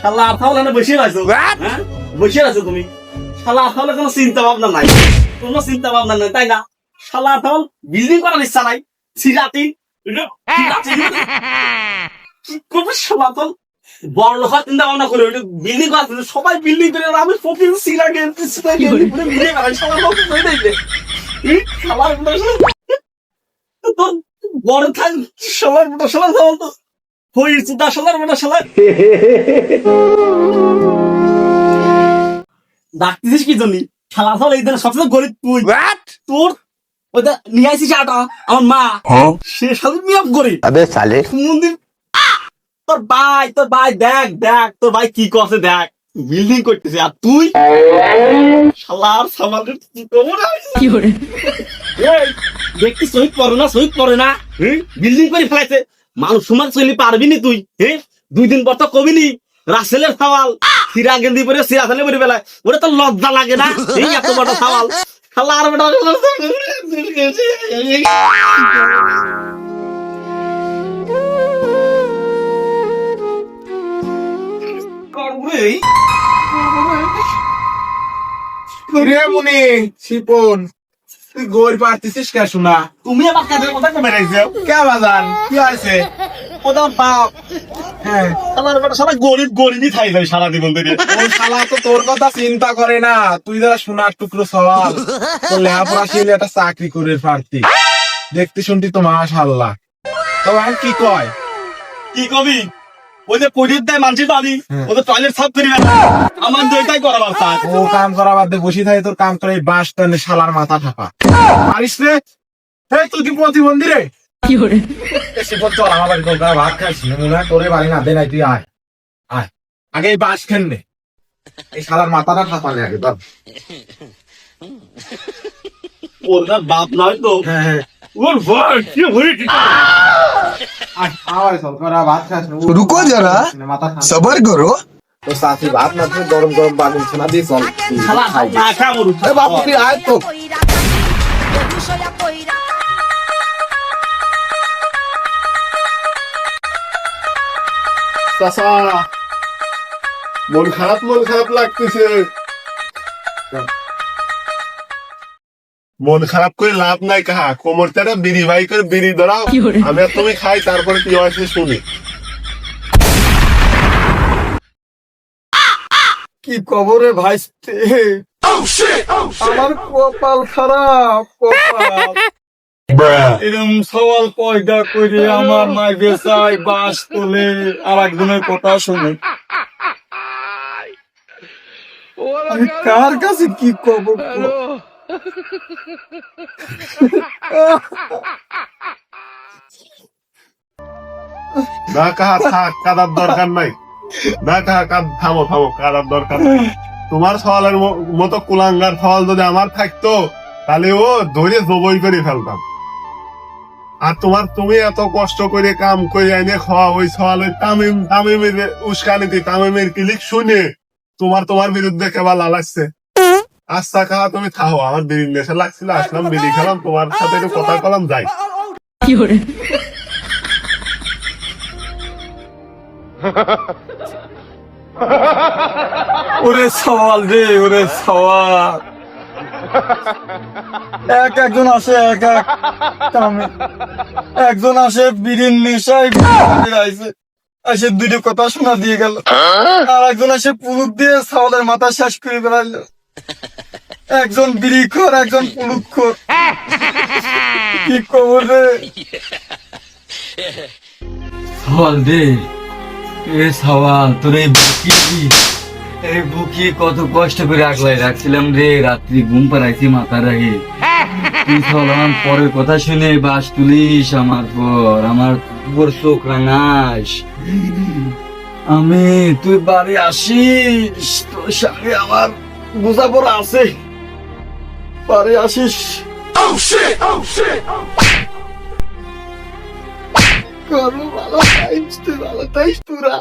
শালা আথাওলে না বসে আছো? হ্যাঁ? বসে আছো তুমি? শালা আথাওলে কোনো চিন্তা ভাবনা নাই। কোনো চিন্তা ভাবনা নাই তাই না? শালা আথাওল বিল্ডিং করার ইচ্ছা নাই। সিরাতি বড় লোক চিন্তা ভাবনা করে বিল্ডিং করার সবাই বিল্ডিং করে আমি ফকির সিরা গেছি সিরা গেছি পুরো বলতো বড় থাক সবার মোটা সবার বলতো হয়েছে দা সবার মোটা সবার ডাকতেছিস কি জন্য? খেলা ফল এই সবচেয়ে গরিব তুই। তোর ওটা নিয়ে আসিস আটা আমার মা। সে সাথে মিয়াপ করি। আবে সালে। মন্দির তোর ভাই তোর ভাই দেখ দেখ তোর ভাই কি করছে দেখ। বিল্ডিং করতেছে। আর তুই? শালার সামালের কি করে? দেখতে শহীদ পড়ে না শহীদ পড়ে না। বিল্ডিং করে ফেলাইছে। মানুষ সমাজ চলি পারবি নি তুই হ্যাঁ দুই দিন পর তো কবি নি। রাসেলের সওয়াল। সিরা গেন্দি পরে সিরা থালে পরে ফেলায় ওটা তো লজ্জা লাগে না? এই এত বড় সওয়াল। খালা আর বেটা রে মুনি শিপন। তুই পারতেছিস কে শোনা তুমি আবার কাদের কথা কমে রাখছো কে বাজান কি হয়েছে? ওটা বাপ। হ্যাঁ। আমার বেটা সারা গরিব গরিবই খাই যায় সারা জীবন ধরে। ওই শালা তো তোর কথা চিন্তা করে না। তুই যারা সোনার টুকরো সওয়াল লেখাপড়া শিখলে একটা চাকরি করে পারতি। দেখতে শুনতি তো মাশাল্লাহ তবে আর কি কয়? কি কবি? ওই যে পরির দেয় মানুষের বাড়ি হ্যাঁ। ওদের টয়লেট সাফ করি না আমার দইটাই করাবার ও কাম করা বাদ বসে থাকে তোর কাম করে এই বাস টানে শালার মাথা ঠাপা। পারিস রে? এই তুই কি প্রতিবন্ধী রে? এ শিপন চল আমার বাড়ি তোর ভাত খাইছি মনে হয় তোরে বাড়ি না দে নাই তুই আয় আয়। আগে এই বাস খেন নে। এই শালার মাথাটা ঠাপালে আগে ধর। ওর না বাপ নয় তো। হ্যাঁ হ্যাঁ। ওর ভাই কি হয়েছে রুকো যারা সবার করো। তো সাথী ভাত না গরম গরম বাগুন ছানা দিয়ে চল। বাবু তুই আয় তো। মন খারাপ মন খারাপ লাগতেছে। মন খারাপ করে লাভ নাই কাহা? কোমরটা বিড়ি ভাই করে বিড়ি ধরাও। আমি আর তুমি খাই তারপরে কি হয়েছে শুনি। কি কবরে ভাইস্তে? আমার কপাল খারাপ কপাল। এরম সওয়াল পয়দা করে আমার মাই বেসাই বাস তোলে আর একজনের কথা শুনে। আমি কার কাছে কি কব? না কাহা থাক, কাদার দরকার নাই। না কাহা কাদ থামো থামো, কাদার দরকার নাই। তোমার সওয়ালের মতো কুলাঙ্গার সওয়াল যদি আমার থাকতো, তাহলে ও ধরে জবই করে ফেলতাম। আর তোমার তুমি এত কষ্ট করে কাম করে এনে খাওয়া ওই সওয়াল তামিম, তামিমের উস্কানিতে, তামিমের ক্লিক শুনে তোমার তোমার বিরুদ্ধে কেবল লালাচ্ছে। আচ্ছা কাহা তুমি থাও আমার নেশা লাগছিল আসলাম বিড়ি খেলাম তোমার সাথে একটু কথা কলাম যাই। ওরে সওয়াল রে ওরে সওয়াল। এক একজন আসে এক এক কামে। একজন আসে বিড়ির নেশায় আইসে এসে দুটো কথা শোনা দিয়ে গেল। আর একজন আসে পুলুক দিয়ে সাওয়ালের মাথা শেষ করে বেড়াইলো একজন বিড়ি খোর একজন পুলুক খোর কি খবর রে? সওয়াল দে। এ সওয়াল, তোর এই বুকি এই বুকি কত কষ্ট করে আগলাই রাখছিলাম রে, রাত্রি ঘুম পাড়াইছি মাথা রাখি তুই সওয়াল, আমার পরের কথা শুনে বাস তুলিস আমার পর, আমার উপর চোখ রাঙাস। আমি, তুই বাড়ি আসিস, তোর সঙ্গে আমার বোঝাপড়া আছে। বাড়ি আসিস। করব ভালো তাইস তুই ভালো তাইস তোরা।